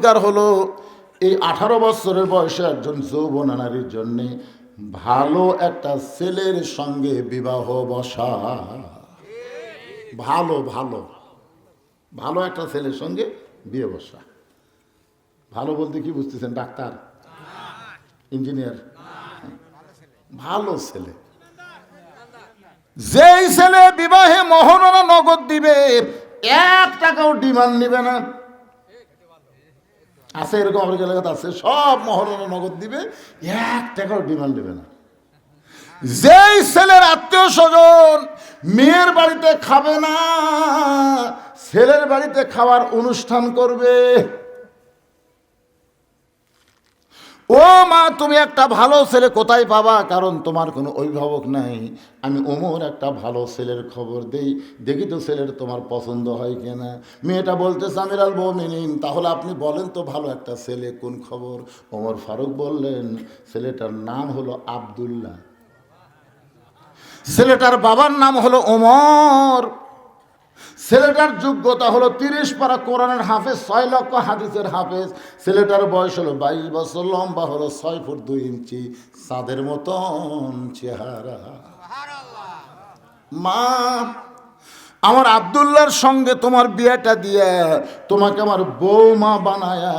অধিকার হলো এই আঠারো বছরের বয়সে একজন যৌবন নারীর জন্যে ভালো একটা ছেলের সঙ্গে বিবাহ বসা। ভালো ভালো ভালো একটা ছেলের সঙ্গে বিয়ে বসা। ভালো বলতে কি বুঝতেছেন, ডাক্তার? ইঞ্জিনিয়ার? ভালো ছেলে। যেই ছেলে বিবাহে মহরণা নগদ দিবে, এক টাকাও ডিমান্ড নিবে না। আছে এরকম আমার এলাকাতে আছে, সব মহরণা নগদ দিবে, এক টাকাও ডিমান্ড দেবে না। যেই ছেলের আত্মীয় স্বজন মেয়ের বাড়িতে খাবে না, ছেলের বাড়িতে খাওয়ার অনুষ্ঠান করবে ও মা, তুমি একটা ভালো ছেলে কোথায় পাবা? কারণ তোমার কোনো অভিভাবক নাই। আমি ওমর একটা ভালো ছেলের খবর দেই। দেখি তো ছেলের তোমার পছন্দ হয় কিনা। মেয়েটা বলতে সামির আল বমিনিন তাহলে আপনি বলেন তো ভালো একটা ছেলে কোন খবর? ওমর ফারুক বললেন, ছেলেটার নাম হলো আবদুল্লাহ। ছেলেটার বাবার নাম হলো ওমর। ছেলেটার যোগ্যতা হলো তিরিশ পারা কোরআনের হাফেজ, ছয় লক্ষ হাদিসের হাফেজ। ছেলেটার বয়স হলো বাইশ বছর, লম্বা হলো ছয় ফুট দুই ইঞ্চি চাঁদের মতন চেহারা। মা, আমার আবদুল্লার সঙ্গে তোমার বিয়েটা দিয়ে তোমাকে আমার বৌমা বানায়া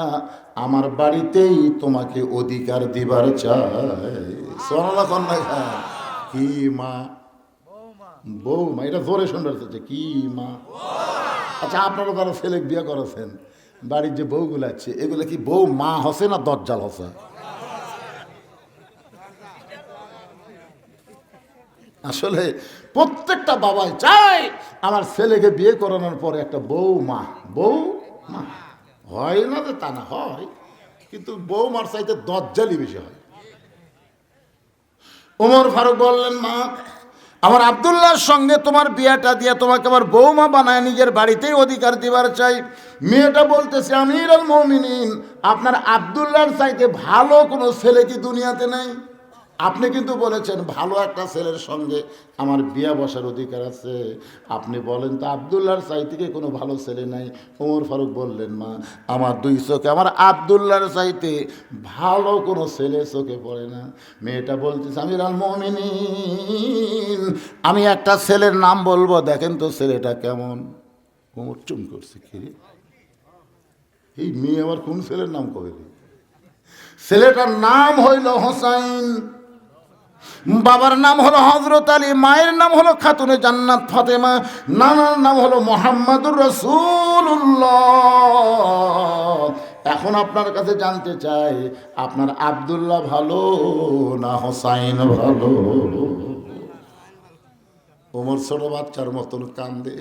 আমার বাড়িতেই তোমাকে অধিকার দিবার চাই। সোনালা কন্যা কি মা? বৌমা এটা জোরে শুনতে হচ্ছে কি মা? আচ্ছা আপনারা যারা ছেলে বিয়ে করেছেন, বাড়ির যে বউগুলো আছে, এগুলো কি বউ মা হসে না দরজাল হসে? আসলে প্রত্যেকটা বাবাই চায় আমার ছেলেকে বিয়ে করানোর পরে একটা বউ মা। বউ মা। হয় না যে তা না, হয়। কিন্তু বউ মার চাইতে দরজালই বেশি হয়। ওমর ফারুক বললেন, মা আমার আবদুল্লাহর সঙ্গে তোমার বিয়েটা দিয়ে তোমাকে আমার বৌমা বানায় নিজের বাড়িতেই অধিকার দিবার চাই। মেয়েটা বলতেছে আমির আল আপনার আবদুল্লাহর চাইতে ভালো কোনো ছেলে কি দুনিয়াতে নেই? আপনি কিন্তু বলেছেন, ভালো একটা ছেলের সঙ্গে আমার বিয়া বসার অধিকার আছে। আপনি বলেন, তো আবদুল্লাহর চাইতে কি কোনো ভালো ছেলে নাই? ওমর ফারুক বললেন, মা, আমার দুই চোখে, আমার আবদুল্লাহর চাইতে ভালো কোনো ছেলে চোখে পড়ে না। মেয়েটা বলতেছে আমি আল মমিনিন আমি একটা ছেলের নাম বলব, দেখেন তো ছেলেটা কেমন ওমর চুম করছে, কি? এই মেয়ে আমার কোন ছেলের নাম কবে? ছেলেটার নাম হইল হোসাইন বাবার নাম হলো হজরত আলী, মায়ের নাম হলো খাতুনে জান্নাত ফাতেমা, নানার নাম হলো মোহাম্মদুর রসুল্লাহ এখন আপনার কাছে জানতে চাই, আপনার আবদুল্লাহ ভালো না হোসাইন ভালো ওমর ছোট বাচ্চার মতন কান্দে।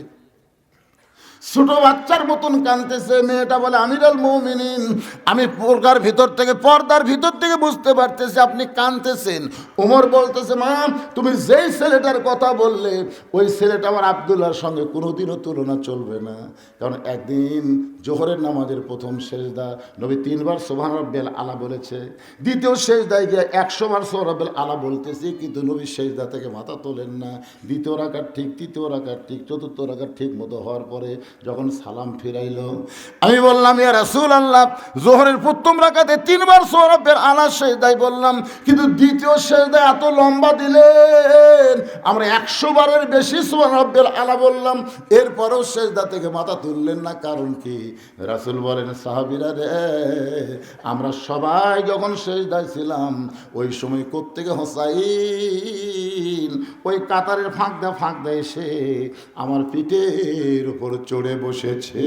ছোট বাচ্চার মতন কানতেছে মেয়েটা বলে, আমিরাল মৌমিনিন, আমি পর্দার ভিতর থেকে, পর্দার ভিতর থেকে বুঝতে পারতেছি আপনি কানতেছেন উমর বলতেছে, মা, তুমি যেই ছেলেটার কথা বললে, ওই ছেলেটা আমার আবদুল্লাহর সঙ্গে কোনোদিনও তুলনা চলবে না। কারণ একদিন জোহরের নামাজের প্রথম শেষদা নবী তিনবার সোভান রব্বেল আলা বলেছে। দ্বিতীয় শেষদায় গিয়ে একশো বার সোহরাবেল আলা বলতেছি, কিন্তু নবী শেষদা থেকে মাথা তোলেন না। দ্বিতীয় রাখার ঠিক, তৃতীয় রাখার ঠিক, চতুর্থ রাখার ঠিক মতো হওয়ার পরে যখন সালাম ফিরাইল, আমি বললাম, ইয়া রাসূল আল্লাহ জোহরের প্রথম রাখাতে তিনবার সৌরভের আলা শেষদায় বললাম, কিন্তু দ্বিতীয় শেষদায় এত লম্বা দিলেন। আমরা একশো বারের বেশি সৌরভের আলা বললাম, এরপরেও শেষদা থেকে মাথা তুললেন না, কারণ কি? রাসূল বলেন, সাহাবিরা রে, আমরা সবাই যখন শেষদায় ছিলাম, ওই সময় কোত্থেকে হোসাইন, ওই কাতারের ফাঁক দা ফাঁক দা এসে আমার পিঠের উপর চড়ে বসেছে।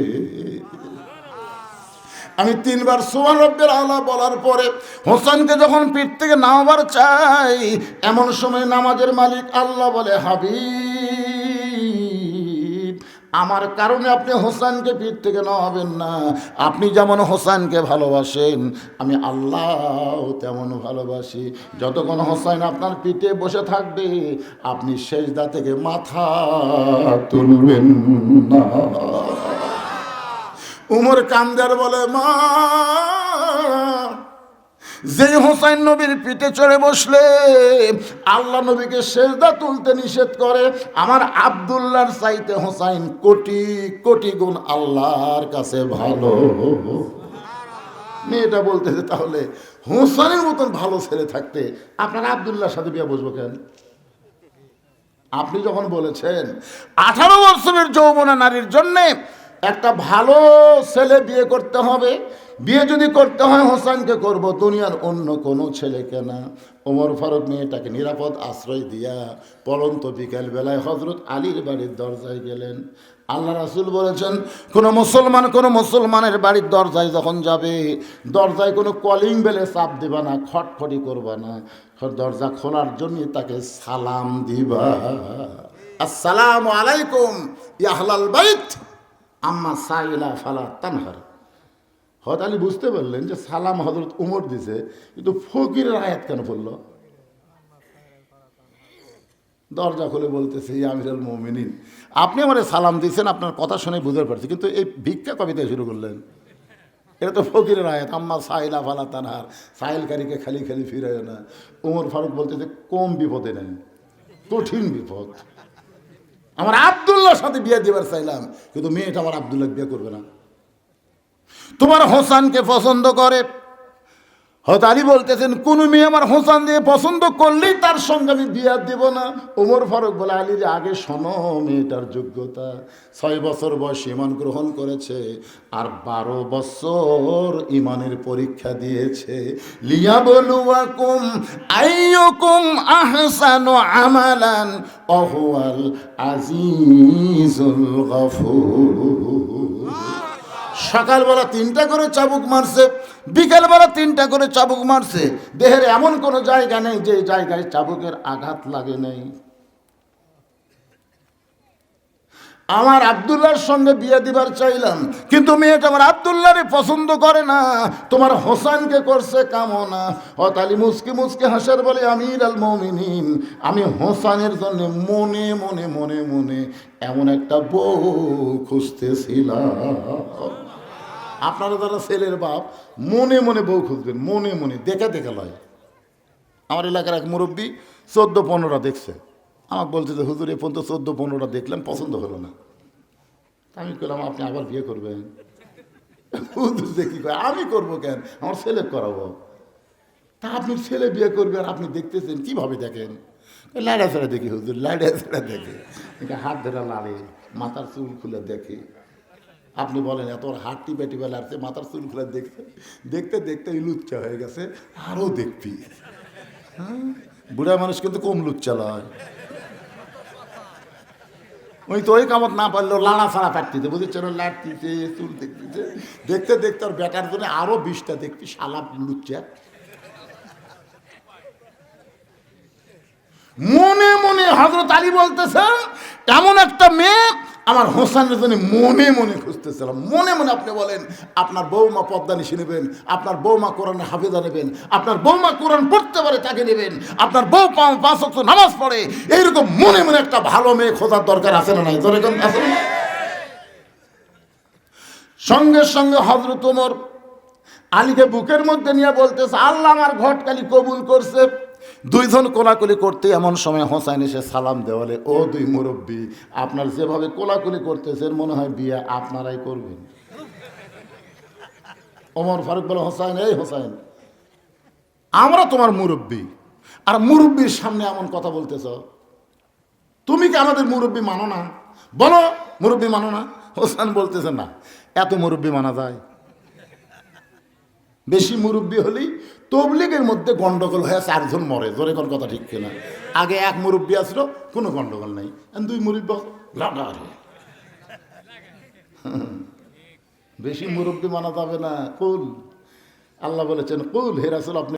আমি তিনবার সোমান রব্বের আলা বলার পরে হোসেনকে যখন পিঠ থেকে নামাবার চাই, এমন সময় নামাজের মালিক আল্লাহ বলে, হাবিব আমার কারণে আপনি হোসেনকে পীর থেকে নামাবেন না। আপনি যেমন হোসেনকে ভালোবাসেন, আমি আল্লাহ তেমন ভালোবাসি। যতক্ষণ হোসেন আপনার পিঠে বসে থাকবে, আপনি শেষদা থেকে মাথা তুলবেন না। উমর কান্দার বলে, মা যে হোসাইন নবীর পিঠে চড়ে বসলে, আল্লাহ নবীকে সেজদা তুলতে নিষেধ করে। আমার আবদুল্লাহর চাইতে হোসাইন কোটি কোটি গুণ আল্লাহর কাছে ভালো। মেয়েটা বলতেছে তাহলে হোসানের মতন ভালো ছেলে থাকতে আপনার আবদুল্লাহর সাথে বিয়ে বসবো কেন? আপনি যখন বলেছেন, আঠারো বছরের যৌবনা নারীর জন্যে একটা ভালো ছেলে বিয়ে করতে হবে বিয়ে যদি করতে হয় হোসেনকে করব, দুনিয়ার অন্য কোনো ছেলেকে না। ওমর ফারুক মেয়েটাকে নিরাপদ আশ্রয় দিয়া পরন্ত বিকেল বেলায় হজরত আলীর বাড়ির দরজায় গেলেন। আল্লাহ রাসুল বলেছেন, কোনো মুসলমান কোনো মুসলমানের বাড়ির দরজায় যখন যাবে, দরজায় কোনো কলিং বেলে চাপ দিবা না, খটখটি করবা না। দরজা খোলার জন্য তাকে সালাম দিবা। আসসালামু আলাইকুম ইয়াহলাল বাইত, আম্মা সাইলা ফালা তানহার। হত আলী বুঝতে পারলেন যে সালাম হজরত উমর দিছে, কিন্তু ফকিরের আয়াত কেন পড়ল? দরজা খুলে বলতেছে আমিরাল মোমিনিন, আপনি আমার সালাম দিয়েছেন, আপনার কথা শুনে বুঝতে পারছি, কিন্তু এই ভিক্ষা কবিতা শুরু করলেন? এটা তো ফকিরের আয়াত, আম্মা সাইলা ফালা তানহার সাইলকারীকে খালি খালি ফিরায় না। উমর ফারুক বলতেছে, কম বিপদে নেই কঠিন বিপদ। আমার আবদুল্লাহর সাথে বিয়ে দেবার চাইলাম, কিন্তু মেয়েটা আমার আবদুল্লাহ বিয়ে করবে না। তোমার হোসানকে পছন্দ করে। হয়তো আলী বলতেছেন, কোন মেয়ে আমার হোসান দিয়ে পছন্দ করলেই তার সঙ্গে আমি বিয়া দেব না। ওমর ফারুক বলে, আলীর আগে শোনো মেয়েটার যোগ্যতা। ছয় বছর বয়স ইমান গ্রহণ করেছে আর বারো বছর ইমানের পরীক্ষা দিয়েছে। লিয়া বলুয়াকুম আইয়ুকুম আহসানু আমালান, অহুয়াল আজিজুল গফুর। সকালবেলা তিনটা করে চাবুক মারছে, বিকালবেলা তিনটা করে চাবুক মারছে। দেহের এমন কোনো জায়গা নেই যে জায়গায় চাবুকের আঘাত লাগে নেই। আমার আবদুল্লাহর সঙ্গে বিয়ে দিবার চাইলাম, কিন্তু মেয়েটা আমার আবদুল্লাহরে পছন্দ করে না। তোমার হোসানকে করছে কামনা। হতালি মুসকে মুসকে হাসার বলে, আমির আল মমিনিন, আমি হোসানের জন্য মনে মনে মনে মনে এমন একটা বউ খুঁজতেছিলাম। আপনারা যারা ছেলের বাপ, মনে মনে বউ খুঁজবেন মনে মনে, দেখে দেখে লয়। আমার এলাকার এক মুরব্বী চোদ্দ পনেরোটা দেখছে। আমাকে বলছে যে, হুজুর এ পর্যন্ত চোদ্দ পনেরোটা দেখলাম, পছন্দ হলো না। আমি বললাম আপনি আবার বিয়ে করবেন? হুজুর যে কী করে আমি করব কেন? আমার ছেলে করাবো। তা আপনি ছেলে বিয়ে করবেন আপনি দেখতেছেন, কীভাবে দেখেন? লাইডা ছেড়ে দেখি হুজুর, লাইডা ছেড়ে দেখে। হাত ধরা লাড়ে, মাথার চুল খুলে দেখে। আপনি বলেন, এত ওর হাত টিপে টিপে মাথার চুল খুলে দেখতে দেখতে দেখতে লুচ্চা হয়ে গেছে আরও দেখবি। হ্যাঁ? বুড়া মানুষ কিন্তু কম লুচ্চা লয়। ওই তো ওই কামত না পারলেও লাড়া ফাড়া পাটতিতে বুঝেছেন লাড়তিতে চুল দেখতেছে। দেখতে দেখতে ওর বেটার জন্য আরও বিষটা দেখবি, শালা লুচ্চা। মনে মনে হজরত আলী বলতেছেন এমন একটা মেয়ে আমার হোসানের জন্য মনে মনে খুঁজতেছিলাম। মনে মনে আপনি বলেন, আপনার বৌমা পদ্মা নিশে নেবেন, আপনার বৌমা কোরআনে হাফেজা নেবেন, আপনার বৌমা কোরআন পড়তে পারে তাকে নেবেন, আপনার বউ পাঁচ অক্ষ নামাজ পড়ে, এইরকম মনে মনে একটা ভালো মেয়ে খোঁজার দরকার আছে না নাই? আছে? সঙ্গে সঙ্গে হজরত ওমর আলীকে বুকের মধ্যে নিয়ে বলতেছে, আল্লাহ আমার ঘটকালি কবুল করছে। দুইজন কোলাকুলি করতে এমন সময় হোসাইন এসে সালাম দেওয়ালে, ও দুই মুরব্বী, আপনার যেভাবে কোলাকুলি করতেছেন, মনে হয় বিয়ে আপনারাই করবেন। ওমর ফারুক বলে, হোসাইন, এই হোসাইন, আমরা তোমার মুরব্বী, আর মুরব্বীর সামনে এমন কথা বলতেছ। তুমি কি আমাদের মুরব্বী মানো না? বলো, মুরব্বী মানো না? হোসেন বলতেছে, না, এত মুরব্বী মানা যায়। বেশি মুরব্বী হলেই তবলিগের মধ্যে গন্ডগোল হয়ে চারজন মরে। জোরে কোন কথা ঠিক কিনা? আগে এক মুরব্বী আসলো, কোনো গন্ডগোল নাই। দুই মুরব্বী বেশি মুরব্বী মানা যাবে না। কুল, আল্লাহ বলেছেন, কুল হেরাসুল আপনি